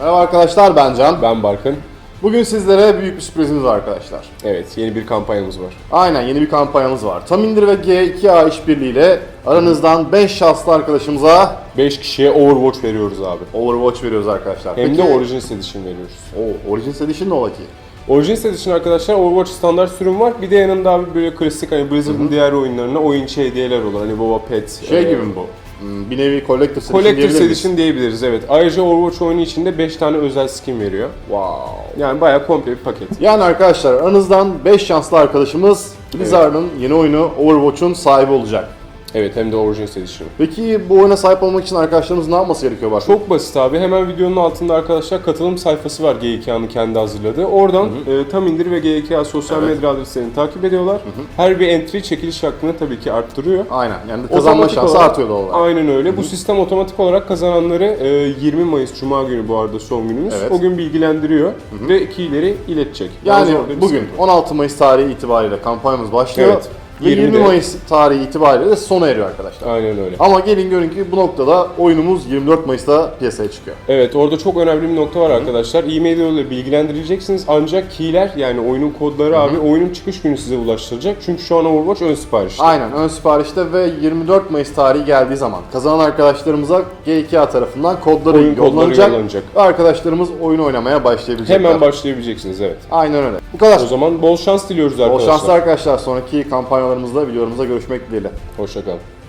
Merhaba arkadaşlar ben Can. Ben Barkın. Bugün sizlere büyük bir sürprizimiz var arkadaşlar. Evet, yeni bir kampanyamız var. Aynen yeni bir kampanyamız var. Tam indir ve G2A işbirliğiyle aranızdan 5 şanslı arkadaşımıza 5 kişiye Overwatch veriyoruz abi. Overwatch veriyoruz arkadaşlar. Hem de Origins Edition veriyoruz. Oo, Origins Edition ne ola ki? Origins Edition arkadaşlar Overwatch standart sürüm var. Bir de yanında abi böyle klasik hani Blizzard'ın diğer oyunlarına oyun içi hediyeler olur. Hani Boba Pet. Şey e, gibi mi bu? Hmm, bir nevi Collector's Edition Collector's diyebilir miyiz? Edition diyebiliriz evet. Ayrıca Overwatch oyunu içinde 5 tane özel skin veriyor. Wow. Yani bayağı komple bir paket. Yani arkadaşlar aranızdan 5 şanslı arkadaşımız Blizzard'ın yeni oyunu Overwatch'un sahibi olacak. Evet hem de Origins Edition. Peki bu oyuna sahip olmak için arkadaşlarımız ne yapması gerekiyor Barkın? Çok basit abi. Hemen videonun altında arkadaşlar katılım sayfası var G2A'nın kendi hazırladığı. Oradan e, tam indir ve G2A sosyal Evet. medya adreslerini takip ediyorlar. Her bir entry çekiliş hakkını tabii ki arttırıyor. Aynen yani kazanma Otomatik şansı olarak- artıyor doğal olarak. Aynen öyle. Bu sistem otomatik olarak kazananları e, 20 Mayıs Cuma günü bu arada son günümüz. Evet. O gün bilgilendiriyor ve keyleri iletecek. Yani bir bugün sıkıntı. 16 Mayıs tarihi itibariyle kampanyamız başlıyor. Evet. Ve 20 20'de Mayıs tarihi itibariyle de sona eriyor arkadaşlar. Aynen öyle. Ama gelin görün ki bu noktada oyunumuz 24 Mayıs'ta piyasaya çıkıyor. Evet orada çok önemli bir nokta var arkadaşlar. E-mail yoluyla bilgilendirileceksiniz ancak keyler yani oyunun kodları abi oyunun çıkış günü size ulaştıracak. Çünkü şu an Overwatch ön siparişte. Aynen ön siparişte ve 24 Mayıs tarihi geldiği zaman kazanan arkadaşlarımıza G2A tarafından kodları Oyun kodları yollanacak. yollanacak. Ve arkadaşlarımız oyun oynamaya başlayabilecekler. Hemen başlayabileceksiniz evet. Aynen öyle. Bu kadar. O zaman bol şans diliyoruz Bol arkadaşlar. şanslı arkadaşlar. Sonraki kampanyalarımızda videolarımızda görüşmek dileğiyle. Hoşçakalın.